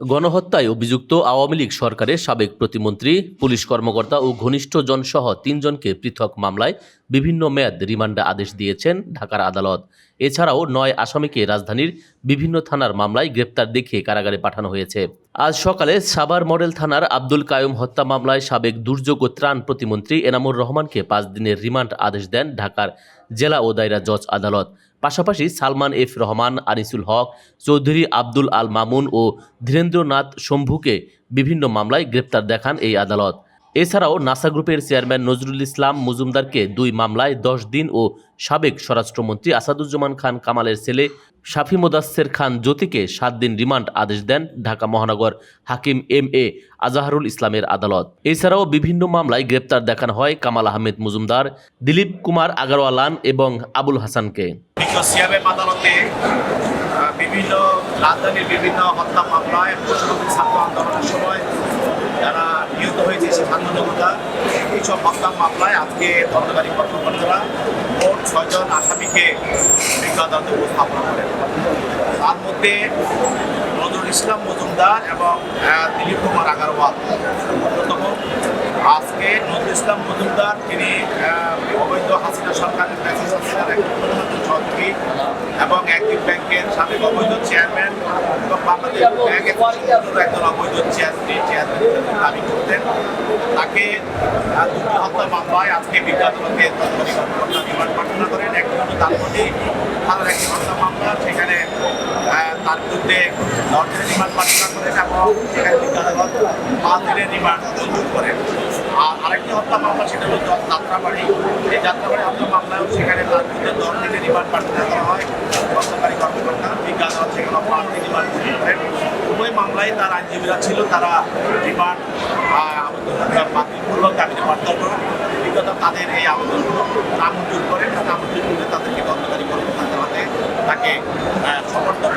গণহত্যায় অভিযুক্ত আওয়ামী লীগ সরকারের সাবেক প্রতিমন্ত্রী, পুলিশ কর্মকর্তা ও ঘনিষ্ঠ জনসহ তিনজনকে পৃথক মামলায় বিভিন্ন মেয়াদ রিমান্ডে আদেশ দিয়েছেন ঢাকার আদালত। এছাড়াও নয় আসামিকে রাজধানীর বিভিন্ন থানার মামলায় গ্রেপ্তার দেখিয়ে কারাগারে পাঠানো হয়েছে। আজ সকালে সাবার মডেল থানার আব্দুল কায়ুম হত্যা মামলায় সাবেক দুর্যোগ ও ত্রাণ প্রতিমন্ত্রী এনামুর রহমানকে পাঁচ দিনের রিমান্ড আদেশ দেন ঢাকার জেলা ও দায়রা জজ আদালত। পাশাপাশি সালমান এফ রহমান, আনিসুল হক, চৌধুরী আব্দুল আল মামুন ও ধীরেন্দ্রনাথ শম্ভুকে বিভিন্ন মামলায় গ্রেপ্তার দেখান এই আদালত। এছাড়াও নাসা গ্রুপের চেয়ারম্যান নজরুল ইসলাম মজুমদারকে দুই মামলায় দশ দিন ও সাবেক স্বরাষ্ট্রমন্ত্রী আসাদুজ্জামান খান কামালের ছেলে শাফি মোদাস্সের খান জ্যোতিকে সাত দিন রিমান্ড আদেশ দেন ঢাকা মহানগর হাকিম এম এ আজাহারুল ইসলামের আদালত। এছাড়াও বিভিন্ন মামলায় গ্রেপ্তার দেখানো হয় কামাল আহমেদ মজুমদার, দিলীপ কুমার আগারওয়ালান এবং আবুল হাসানকে। বিজ্ঞ সিয়াবেম আদালতে বিভিন্ন রাজধানীর বিভিন্ন হত্যা মামলায় পশুপতি ছাত্র আন্দোলনের সময় যারা নিহত হয়েছে সে জনতা, এইসব হত্যা মামলায় আজকে তদন্তকারী কর্মকর্তারা মোট ছয়জন আসামিকে বিজ্ঞ আদালতে উপস্থাপন করেন। তার মধ্যে নজরুল ইসলাম মজুমদার এবং দিলীপ কুমার আগারওয়াল অন্যতম। আজকে নজরুল ইসলাম মজুমদার তিনি অবৈধ হাসিনা সরকারের এবং একদিন ব্যাংকের সাবেক অবৈধ চেয়ারম্যান এবং বাংলাদেশ একজন অবৈধ চেয়ারম্যান চেয়ারম্যান দাবি করতেন। তাকে দুটি হত্যা মামলায় আজকে তৎকালীন রিমান্ড প্রার্থনা করেন। একটি হলো তারপরে থানার একটি হত্যা মামলা, সেখানে তার বিরুদ্ধে দিনের রিমান্ড প্রার্থনা করেন এবং সেখানে আদালত পাঁচ দিনের রিমান্ড মঞ্জুর করেন। আর আরেকটি হত্যা মামলা, সেটা হলো যাত্রাবাড়ি। এই যাত্রাবাড়ি হত্যা মামলায়ও সেখানে তার বিরুদ্ধে দশ দিনের রিমান্ড প্রার্থনা করা হয় তদন্তকারী কর্মকর্তা বিজ্ঞান আদালত সেখানে পাঁচ দিন রিমান্ড মঞ্জুর করেন উভয় মামলায় তার আইনজীবীরা ছিল, তারা রিমান্ড আবেদন বাতিলপূর্বক দাবিতে প্রত্যাহার করেন বিগত তাদের এই আবেদনগুলো নামঞ্জুর করে নামঞ্জুর করে তাদেরকে দণ্ডকারী কর্মকর্তার হাতে তাকে সমর্থক